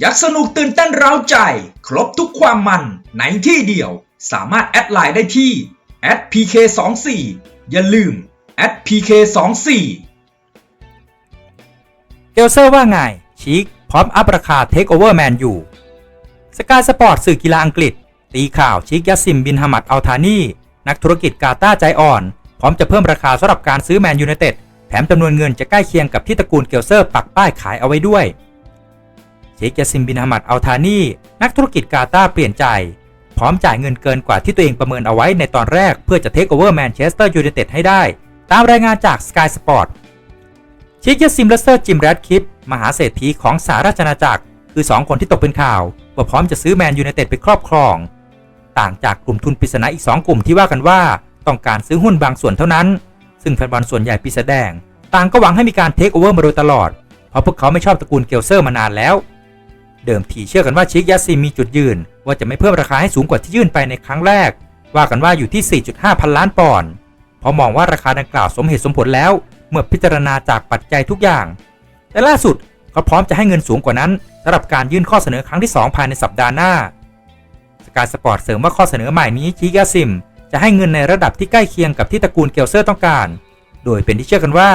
อยากสนุกตื่นเต้นเร้าใจ ครบทุกความมันในที่เดียว สามารถแอดไลน์ได้ที่ @pk24 อย่าลืม @pk24 เอลเซอร์ว่าไงชีกพร้อมอัพราคาเทคโอเวอร์แมนอยู่สกายสปอร์ตสื่อกีฬาอังกฤษ ตีข่าวชีกยัสซิมบินฮามัดอัลทานีนักธุรกิจกาตาใจอ่อน พร้อมจะเพิ่มราคาสำหรับการซื้อแมนยูไนเต็ดแถมจำนวนเงินจะใกล้เคียงกับที่ตระกูลเกลเซอร์ปักป้ายขายเอาไว้ด้วย เชคยัสซิมบินฮามัดอัลทานีนักธุรกิจกาตาร์เปลี่ยนใจ พร้อมจ่ายเงินเกินกว่าที่ตัวเองประเมินเอาไว้ในตอนแรกเพื่อจะเทคโอเวอร์แมนเชสเตอร์ยูไนเต็ดให้ได้ ตามรายงานจาก Sky Sport ชิคยาซิมเลสเตอร์จิมแรดคิปมหาเศรษฐีของสหราชอาณาจักร คือ 2 คนที่ตกเป็นข่าวว่าพร้อมจะซื้อแมนยูไนเต็ดไปครอบครอง ต่างจากกลุ่มทุนปริศนาอีก 2 กลุ่มที่ว่ากันว่าต้องการซื้อหุ้นบางส่วนเท่านั้น ซึ่งแฟนบอลส่วนใหญ่ปีแสดง ต่างก็หวังให้มีการเทคโอเวอร์มาโดยตลอด เพราะพวกเขาไม่ชอบตระกูลเกลเซอร์มานานแล้ว เดิมทีเชื่อกันว่าชิคยาซิมมีจุดยืน ว่าจะไม่เพิ่มราคาให้สูงกว่าที่ยื่นไปในครั้งแรก ว่ากันว่าอยู่ที่ 4.5 พันล้านปอนด์เพราะมองว่าราคาดังกล่าวสมเหตุสมผลแล้ว เมื่อพิจารณาจากปัจจัยทุกอย่าง แต่ล่าสุดเขาพร้อมจะให้เงินสูงกว่านั้นสำหรับการยื่นข้อเสนอครั้งที่ 2 ภายในสัปดาห์หน้าสกายสปอร์ตเสริมว่าข้อเสนอใหม่นี้ชิกาซิม จะให้เงินในระดับที่ใกล้เคียงกับที่ตระกูลเกลเซอร์ต้องการ โดยเป็นที่เชื่อกันว่า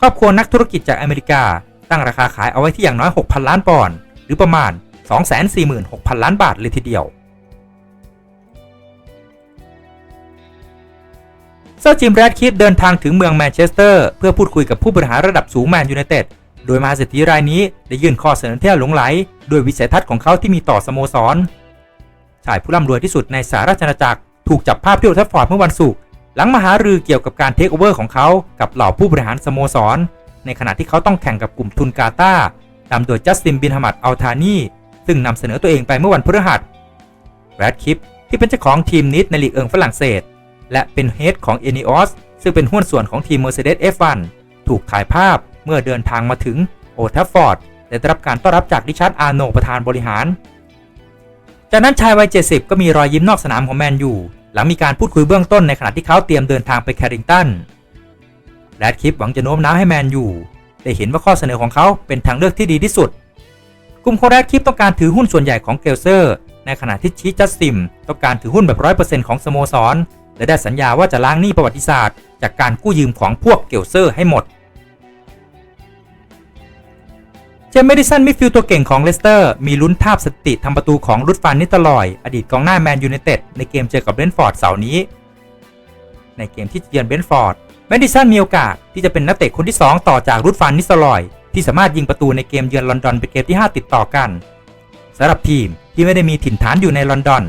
ครอบครัวนักธุรกิจจากอเมริกา ตั้งราคาขายเอาไว้ที่อย่างน้อย 6,000 ล้านปอนด์ หรือประมาณ 246,000 ล้านบาทเลยทีเดียว เซอร์จิมแรดคิดเดินทางถึงเมืองแมนเชสเตอร์เพื่อพูดคุยกับผู้บริหารระดับสูงแมนยูไนเต็ด โดยมหาเศรษฐีรายนี้ได้ยื่นข้อเสนอที่หลงไหลโดยวิสัยทัศน์ของเขาที่มีต่อสโมสร ชายผู้ร่ำรวยที่สุดในสหราชอาณาจักรถูกจับภาพที่โอลทัฟฟอร์ดเมื่อวันศุกร์หลังมหารือเกี่ยวกับการเทคโอเวอร์ของเขากับเหล่าผู้บริหารสโมสร ในขณะที่เขาต้องแข่งกับกลุ่มทุนกาตา นำโดยจัสตินบินฮามัดอัลทานีซึ่งนำเสนอตัวเองไปเมื่อวันพฤหัสแรดคิปที่เป็นเจ้าของทีมนิดในลีกเอิงฝรั่งเศส และเป็นเฮดของเอเนออสซึ่งเป็นหุ้นส่วนของทีม Mercedes F1 ถูกถ่ายภาพเมื่อเดินทางมาถึงโอทัฟฟอร์ดและได้รับการต้อนรับจากดิชาร์ดอาโนประธานบริหาร จากนั้นชายวัย 70 ก็มีรอยยิ้มนอกสนามของแมนยูหลังมีการพูดคุยเบื้องต้นในขณะที่เขาเตรียมเดินทางไปแคริงตันแรดคิปหวังจะโน้มน้าวให้แมนยู ได้เห็นว่าข้อเสนอของเขาเป็นทางเลือกที่ดีที่สุด กลุ่มขอแรดคิปต้องการถือหุ้นส่วนใหญ่ของเกลเซอร์ ในขณะที่ชีจัสซิม ต้องการถือหุ้นแบบ100%ของสโมสร และได้สัญญาว่าจะล้างหนี้ประวัติศาสตร์ จากการกู้ยืมของพวกเกลเซอร์ให้หมดเจมส์เมดิสันมิดฟิลด์ตัวเก่งของเลสเตอร์ มีลุ้นทาบสติทำประตูของรุดฟานนิตลอย อดีตกองหน้าแมนยูไนเต็ดในเกมเจอกับเบนท์ฟอร์ดเสาร์นี้ ในเกมที่เยือนเบนท์ฟอร์ด แมดิสันมีโอกาสที่จะเป็นนักเตะคนที่ 2 ต่อจากรุดฟานนิสลอย ที่สามารถยิงประตูในเกมเยือนลอนดอนเป็นเกมที่ 5 ติดต่อกันสำหรับทีมที่ไม่ได้มีถิ่นฐานอยู่ในลอนดอน